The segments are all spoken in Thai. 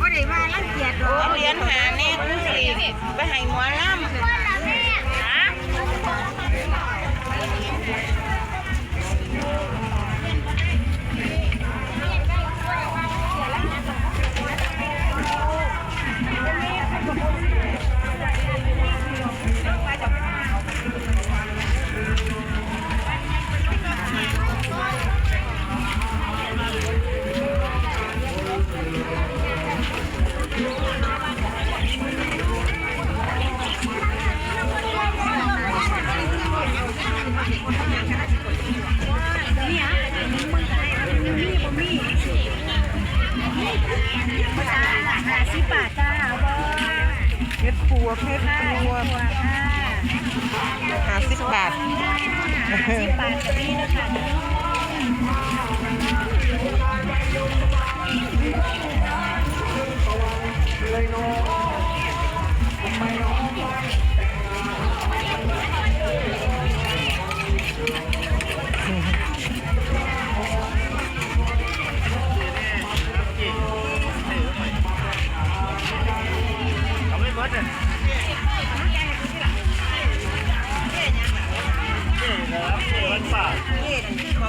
บ่นั่นล่ะบ่ได้ว่ารังเกียจดอกเอาเหรียญหาแน่คือสิไปให้หมอลำ สิบบาทจ้าบ่เฮ็ดปัวเฮ็ดปัวตัวค่ะห้าสิบบาทสิบบาทกับนี่นะคะ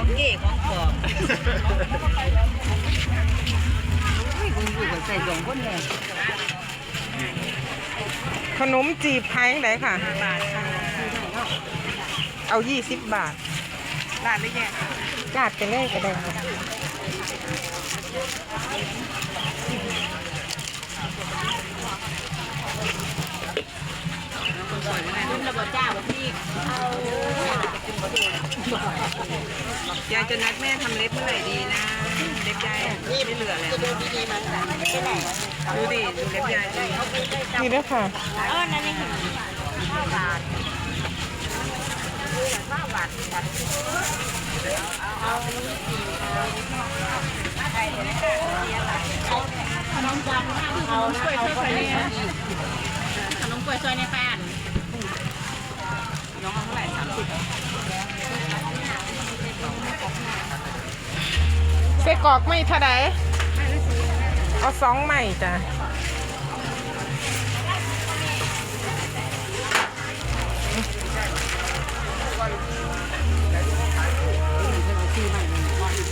ของเก๋ของปลอมอุ้ยคุณอยู่กับใส่สองคนเลยขนมจีบขายไหนค่ะ บาทค่ะเอายี่สิบบาทบาทไม่แย่จาดไปเลยก็ได้ค่ะรุ่นระเบิดจ้าบ่พี่เอา ยายจะนัดแม่ทำเล็บเมื่อไหร่ดีนะ เล็บยายไม่เหลือแล้วดูดีๆมั้งดูดิดูเล็บยายดินี่ด้วยค่ะเออนั่นนี่ห้าบาทห้าบาทขนมจันทร์เอากล้วยซอยเนี่ยขนมกล้วยซอยในแป้นน้องเอาเท่าไหร่สามสิบ เส กรอกไม่เท่าไดเอาสองใหม่จ้ะ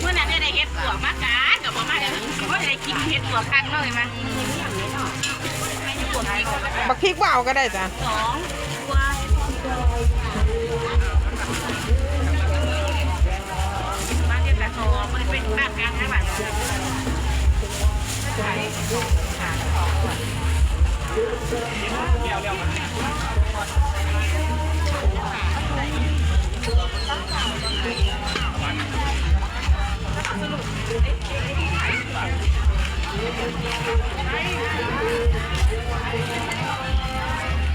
เมื่อนั้นได้เฮ็ดปวกมาการกับบ่มาเดี๋ยวว่าได้กินเฮ็ดปวกครั้งเลยมั้ยปวกอีกบักพริกว่าเอาก็ได้จ้ะสองตัว ของ